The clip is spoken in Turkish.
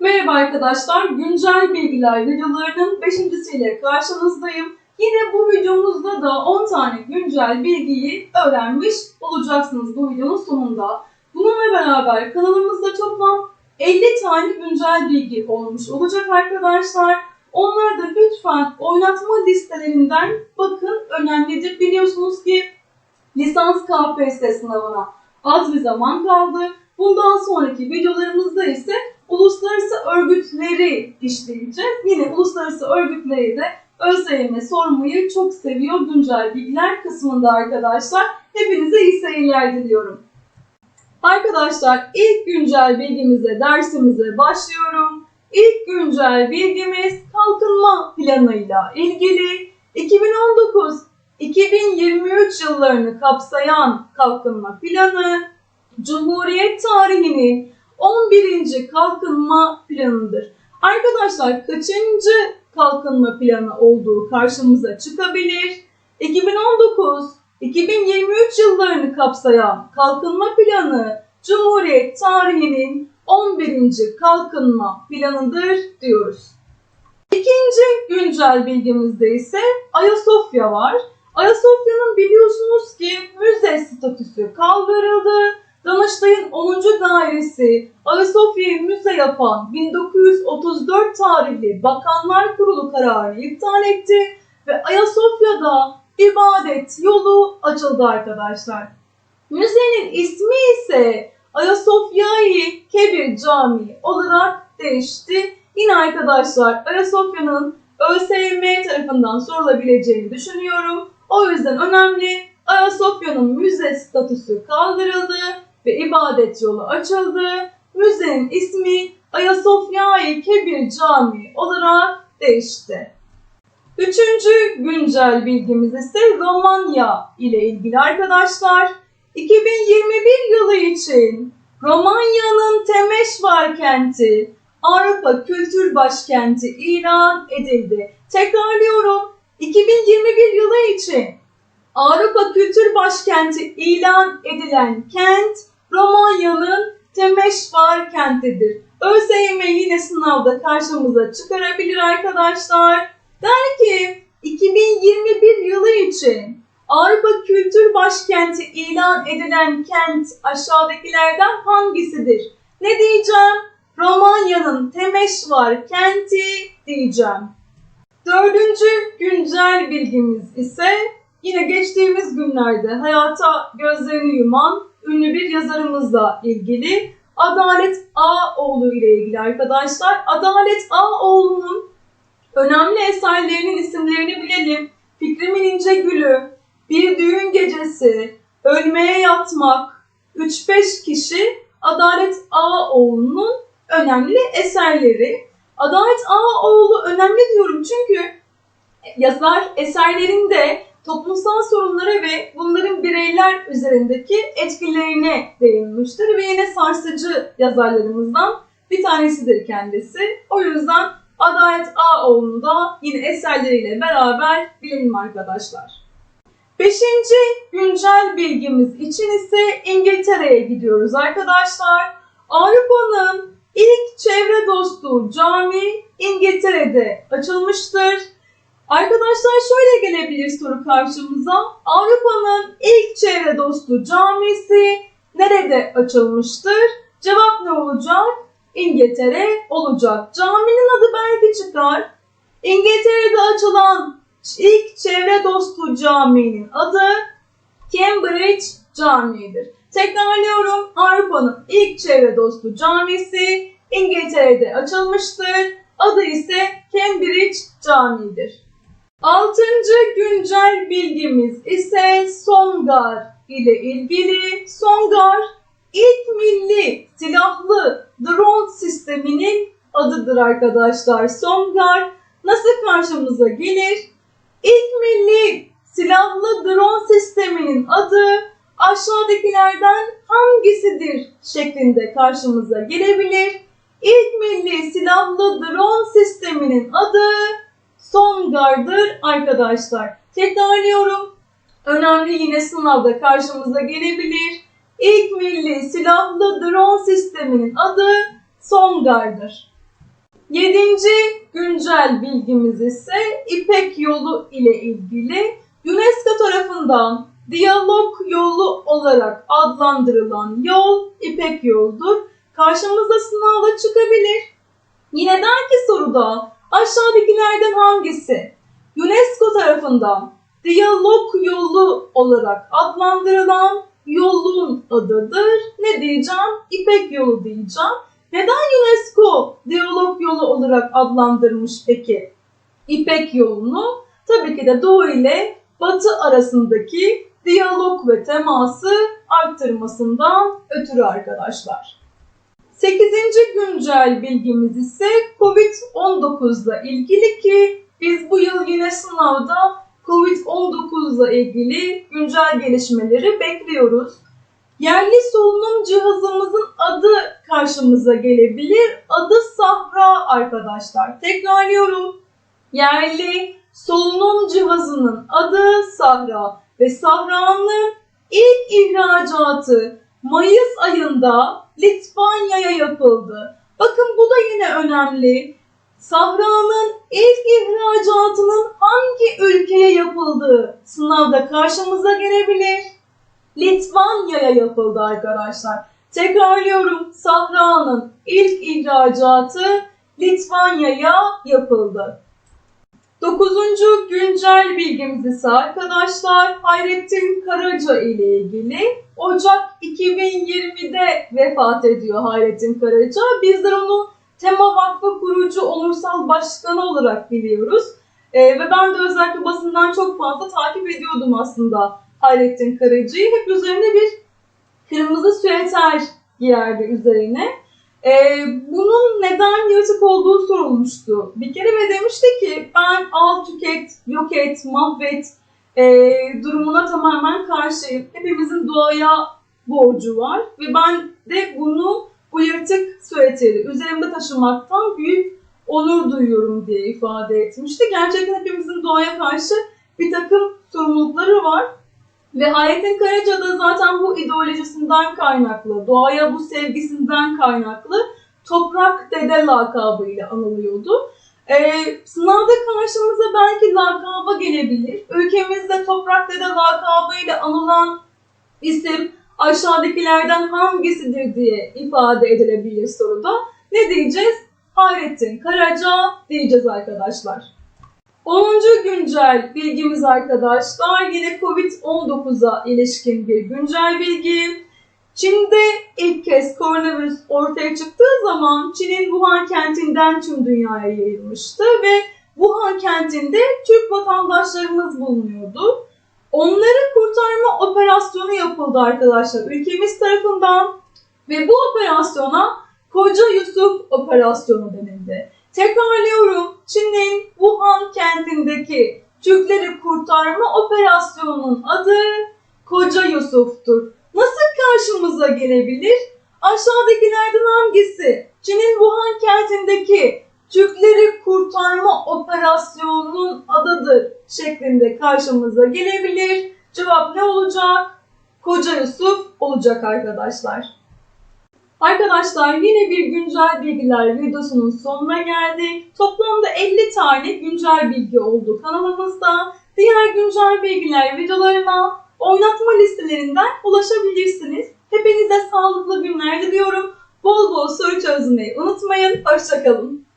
Merhaba arkadaşlar, güncel bilgiler videolarının 5.siyle karşınızdayım. Yine bu videomuzda da 10 tane güncel bilgiyi öğrenmiş olacaksınız bu videonun sonunda. Bununla beraber kanalımızda toplam 50 tane güncel bilgi olmuş olacak arkadaşlar. Onları da lütfen oynatma listelerinden bakın önemlidir. Biliyorsunuz ki lisans KPSS sınavına az bir zaman kaldı. Bundan sonraki videolarımızda ise uluslararası örgütleri işleyeceğiz. Yine uluslararası örgütleri de ÖSYM sormayı çok seviyor güncel bilgiler kısmında arkadaşlar. Hepinize iyi seyirler diliyorum. Arkadaşlar ilk güncel bilgimize, dersimize başlıyorum. İlk güncel bilgimiz kalkınma planıyla ilgili 2019-2023 yıllarını kapsayan kalkınma planı Cumhuriyet tarihinin 11. kalkınma planıdır. Arkadaşlar kaçıncı kalkınma planı olduğu karşımıza çıkabilir? 2019-2023 yıllarını kapsayan kalkınma planı Cumhuriyet tarihinin 11. kalkınma planıdır diyoruz. İkinci güncel bilgimizde ise Ayasofya var. Ayasofya'nın biliyorsunuz ki müze statüsü kaldırıldı. Danıştay'ın 10. dairesi Ayasofya'yı müze yapan 1934 tarihli Bakanlar Kurulu kararını iptal etti ve Ayasofya'da ibadet yolu açıldı arkadaşlar. Müzenin ismi ise Ayasofya-i Kebir Camii olarak değişti. Yine arkadaşlar Ayasofya'nın ÖSYM tarafından sorulabileceğini düşünüyorum. O yüzden önemli. Ayasofya'nın müze statüsü kaldırıldı ve ibadet yolu açıldı. Müzenin ismi Ayasofya-i Kebir Camii olarak değişti. Üçüncü güncel bilgimiz ise Romanya ile ilgili arkadaşlar. 2021 yılı için Romanya'nın Temeşvar kenti Avrupa Kültür Başkenti ilan edildi. Tekrarlıyorum. 2021 yılı için Avrupa Kültür Başkenti ilan edilen kent Romanya'nın Temeşvar kentidir. ÖSYM yine sınavda karşımıza çıkarabilir arkadaşlar. Der ki 2021 yılı için Avrupa Kültür Başkenti ilan edilen kent aşağıdakilerden hangisidir? Ne diyeceğim? Romanya'nın Temeşvar kenti diyeceğim. Dördüncü güncel bilgimiz ise yine geçtiğimiz günlerde hayata gözlerini yuman ünlü bir yazarımızla ilgili Adalet Ağoğlu ile ilgili arkadaşlar. Adalet Ağoğlu'nun önemli eserlerinin isimlerini bilelim. Fikrimin İnce Gülü, Bir Düğün Gecesi, Ölmeye Yatmak, 3-5 kişi Adalet Ağoğlu'nun önemli eserleri. Adalet Ağaoğlu önemli diyorum çünkü yazar eserlerinde toplumsal sorunlara ve bunların bireyler üzerindeki etkilerine değinmiştir ve yine sarsıcı yazarlarımızdan bir tanesidir kendisi. O yüzden Adalet Ağaoğlu'nu da yine eserleriyle beraber bilelim arkadaşlar. Beşinci güncel bilgimiz için ise İngiltere'ye gidiyoruz arkadaşlar. Avrupa'nın ilk çevre dostu cami İngiltere'de açılmıştır. Arkadaşlar şöyle gelebilir soru karşımıza. Avrupa'nın ilk çevre dostu camisi nerede açılmıştır? Cevap ne olacak? İngiltere olacak. Caminin adı belki çıkar. İngiltere'de açılan ilk çevre dostu caminin adı Cambridge Camii'dir. Tekrarlıyorum. Avrupa'nın ilk çevre dostu camisi İngiltere'de açılmıştır. Adı ise Cambridge Camii'dir. Altıncı güncel bilgimiz ise Songar ile ilgili. Songar ilk milli silahlı drone sisteminin adıdır arkadaşlar. Songar nasıl karşımıza gelir? İlk milli silahlı drone sisteminin adı aşağıdakilerden hangisidir şeklinde karşımıza gelebilir. İlk milli silahlı drone sisteminin adı Songar'dır arkadaşlar. Tekrarlıyorum. Önemli yine sınavda karşımıza gelebilir. İlk milli silahlı drone sisteminin adı Songar'dır. Yedinci güncel bilgimiz ise İpek yolu ile ilgili UNESCO tarafından diyalog yolu olarak adlandırılan yol İpek yoldur. Karşımıza sınavda çıkabilir. Yine der ki soruda aşağıdakilerden hangisi UNESCO tarafından diyalog yolu olarak adlandırılan yolun adıdır? Ne diyeceğim? İpek yolu diyeceğim. Neden UNESCO diyalog yolu olarak adlandırmış peki İpek yolunu? Tabii ki de Doğu ile Batı arasındaki diyalog ve teması arttırmasından ötürü arkadaşlar. 8. güncel bilgimiz ise COVID-19 ile ilgili ki biz bu yıl yine sınavda COVID-19 ile ilgili güncel gelişmeleri bekliyoruz. Yerli solunum cihazımızın adı karşımıza gelebilir. Adı Sahra arkadaşlar. Tekrarlıyorum. Yerli solunum cihazının adı Sahra ve Sahra'nın ilk ihracatı Mayıs ayında Litvanya'ya yapıldı. Bakın bu da yine önemli. Sahra'nın ilk ihracatının hangi ülkeye yapıldığı sınavda karşımıza gelebilir. Litvanya'ya yapıldı arkadaşlar. Tekrarlıyorum. Sahra'nın ilk ihracatı Litvanya'ya yapıldı. Dokuzuncu güncel bilgimiz ise arkadaşlar Hayrettin Karaca ile ilgili. Ocak 2020'de vefat ediyor Hayrettin Karaca. Bizler onu Tema Vakfı kurucu onursal başkanı olarak biliyoruz. Ee, ve ben de özellikle basından çok fazla takip ediyordum aslında Hayrettin Karaca'yı. Hep üzerine bir kırmızı süeter giyerdi üzerine. Ee, bunun neden yaratık olduğu sorulmuştu. Bir kere ve demişti ki ben al, tüket, yok et, mahvet e, durumuna tamamen karşıyım. Hepimizin doğaya borcu var ve ben de bunu bu yırtık süveteri üzerimde taşımaktan büyük onur duyuyorum diye ifade etmişti. Gerçekten hepimizin doğaya karşı bir takım sorumlulukları var. Ve Hayrettin Karaca da zaten bu ideolojisinden kaynaklı, doğaya bu sevgisinden kaynaklı Toprak Dede lakabıyla anılıyordu. Ee, sınavda karşımıza belki lakaba gelebilir. Ülkemizde Toprak Dede lakabıyla anılan isim aşağıdakilerden hangisidir diye ifade edilebilir soruda. Ne diyeceğiz? Hayrettin Karaca diyeceğiz arkadaşlar. 10. güncel bilgimiz arkadaşlar yine Covid-19'a ilişkin bir güncel bilgi. Çin'de ilk kez koronavirüs ortaya çıktığı zaman Çin'in Wuhan kentinden tüm dünyaya yayılmıştı ve Wuhan kentinde Türk vatandaşlarımız bulunuyordu. Onları kurtarma operasyonu yapıldı arkadaşlar ülkemiz tarafından ve bu operasyona Koca Yusuf operasyonu denildi. Tekrarlıyorum. Çin'in Wuhan kentindeki Türkleri kurtarma operasyonunun adı Koca Yusuf'tur. Nasıl karşımıza gelebilir? Aşağıdakilerden hangisi Çin'in Wuhan kentindeki Türkleri kurtarma operasyonunun adıdır şeklinde karşımıza gelebilir. Cevap ne olacak? Koca Yusuf olacak arkadaşlar. Arkadaşlar yine bir güncel bilgiler videosunun sonuna geldik. Toplamda 50 tane güncel bilgi oldu kanalımızda. Diğer güncel bilgiler videolarına oynatma listelerinden ulaşabilirsiniz. Hepinize sağlıklı günler diliyorum. Bol bol soru çözmeyi unutmayın. Hoşçakalın.